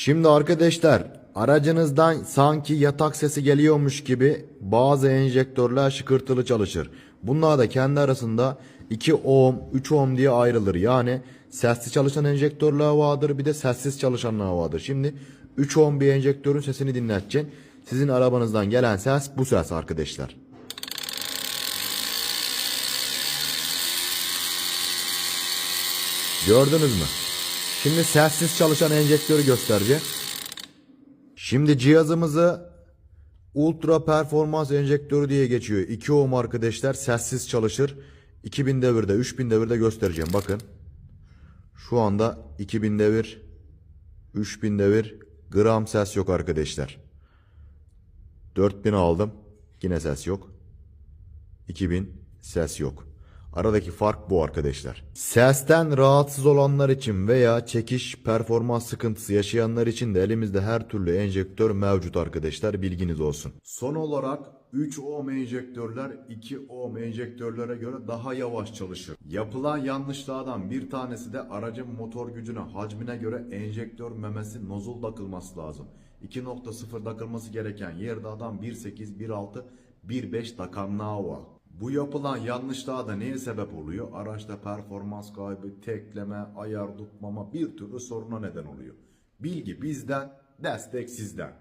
Şimdi arkadaşlar aracınızdan sanki yatak sesi geliyormuş gibi bazı enjektörler şıkırtılı çalışır. Bunlar da kendi arasında 2 ohm 3 ohm diye ayrılır. Yani sessiz çalışan enjektörler vardır bir de sessiz çalışanlar vardır. Şimdi 3 ohm bir enjektörün sesini dinleteceksin. Sizin arabanızdan gelen ses bu ses arkadaşlar. Gördünüz mü? Şimdi sessiz çalışan enjektörü göstereceğim. Şimdi cihazımızı ultra performans enjektörü diye geçiyor. 2 ohm arkadaşlar sessiz çalışır. 2000 devirde 3000 devirde göstereceğim bakın. Şu anda 2000 devir 3000 devir gram ses yok arkadaşlar. 4000 aldım yine ses yok. 2000 ses yok. Aradaki fark bu arkadaşlar. Sesten rahatsız olanlar için veya çekiş performans sıkıntısı yaşayanlar için de elimizde her türlü enjektör mevcut arkadaşlar bilginiz olsun. Son olarak 3 ohm enjektörler 2 ohm enjektörlere göre daha yavaş çalışır. Yapılan yanlışlardan bir tanesi de aracın motor gücüne, hacmine göre enjektör memesi nozul takılması lazım. 2.0 takılması gereken yerde adam 1.8, 1.6, 1.5 takanlığa var. Bu yapılan yanlışlığa da neye sebep oluyor? Araçta performans kaybı, tekleme, ayar tutmama bir türlü soruna neden oluyor. Bilgi bizden, destek sizden.